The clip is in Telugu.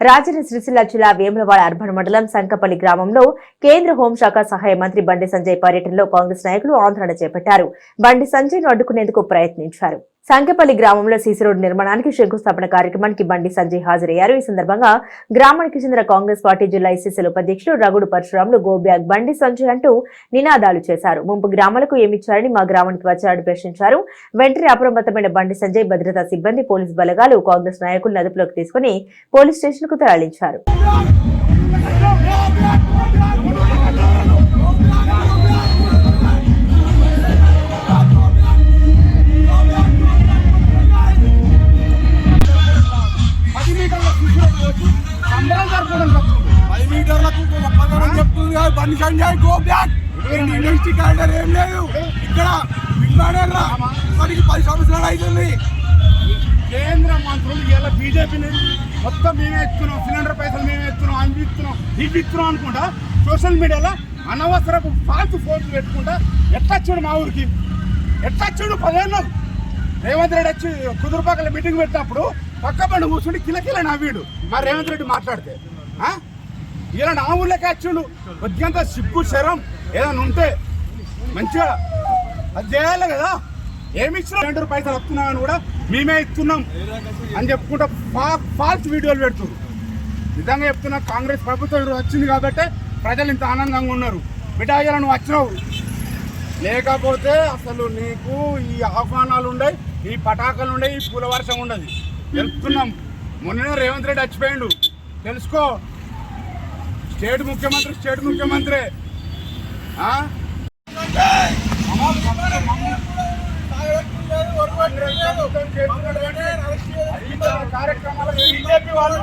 రాజన్న సిరిసిల్ల జిల్లా వేములవాడ అర్బన్ మండలం సంకపల్లి గ్రామంలో కేంద్ర హోంశాఖ సహాయ మంత్రి బండి సంజయ్ పర్యటనలో కాంగ్రెస్ నాయకులు ఆందోళన చేపట్టారు. బండి సంజయ్ను అడ్డుకునేందుకు ప్రయత్నించారు. సంకెపల్లి గ్రామంలో సీసీ రోడ్డు నిర్మాణానికి శంకుస్థాపన కార్యక్రమానికి బండి సంజయ్ హాజరయ్యారు. ఈ సందర్భంగా గ్రామానికి చెందిన కాంగ్రెస్ పార్టీ జిల్లా ఎస్సీసీల ఉపాధ్యక్షుడు రఘుడు పరశురాములు గోబ్యాగ్ బండి సంజయ్ అంటూ నినాదాలు చేశారు. ముంపు గ్రామాలకు ఏమిచ్చారని మా గ్రామానికి వచ్చారని ప్రశ్నించారు. వెంటనే అప్రమత్తమైన బండి సంజయ్ భద్రతా సిబ్బంది పోలీసు బలగాలు కాంగ్రెస్ నాయకులను అదుపులోకి తీసుకుని పోలీస్ స్టేషన్కు తరలించారు. సంబరం జరుపుకోవడం పది మీటర్లకు ఒక్కగానే చెప్తుంది కదా Bandi Sanjay go back. Industry calendar ఏం లేదు? ఇక్కడ విన్నాడరా ఇప్పటికి పది సంవత్సరాలు అవుతుంది కేంద్ర మంత్రులు ఇలా బీజేపీని మొత్తం మేమే ఇస్తున్నాం సిలిండర్ పైసలు మేమే ఇస్తున్నాం అవి ఇస్తున్నాం ఇవి ఇస్తున్నాం అనుకుంటా? సోషల్ మీడియాలో అనవసరపు ఫాల్తు ఫోటోలు పెట్టుకుంటా? ఎట్లా వచ్చాడు మా ఊరికి? ఎట్లా వచ్చాడు పదేళ్ళు? రేవంత్ రెడ్డి వచ్చి కుదురుపాకల మీటింగ్ పెట్టినప్పుడు పక్క బండి కూర్చుండి కిలకిల నవ్వీడు మా రేవంత్ రెడ్డి మాట్లాడితే. ఇలా నా ఊళ్ళోకి వచ్చిండు కొద్దిగంత సిగ్గు శరం ఏదైనా ఉంటే మంచిగా అది చేయాలి కదా. ఏమి ఇచ్చినా రెండు పైసలు వస్తున్నామని కూడా మేమే ఇస్తున్నాం అని చెప్పుకుంటా ఫా ఫాల్స్ వీడియోలు పెడుతున్నారు నిజంగా చెప్తున్నా కాంగ్రెస్ ప్రభుత్వం వచ్చింది కాబట్టి ప్రజలు ఇంత ఆనందంగా ఉన్నారు. బిడ్డ నువ్వు వచ్చినావు. లేకపోతే అసలు నీకు ఈ ఆహ్వానాలు ఉండవు ఈ పటాకాలు ఉండవు ఈ పూల వర్షం ఉండదు. తెలుపుతున్నాం మొన్ననే రేవంత్ రెడ్డి చచ్చిపోయిండు తెలుసుకో స్టేట్ ముఖ్యమంత్రి స్టేట్ ముఖ్యమంత్రి? కార్యక్రమాలు బీజేపీ వాళ్ళు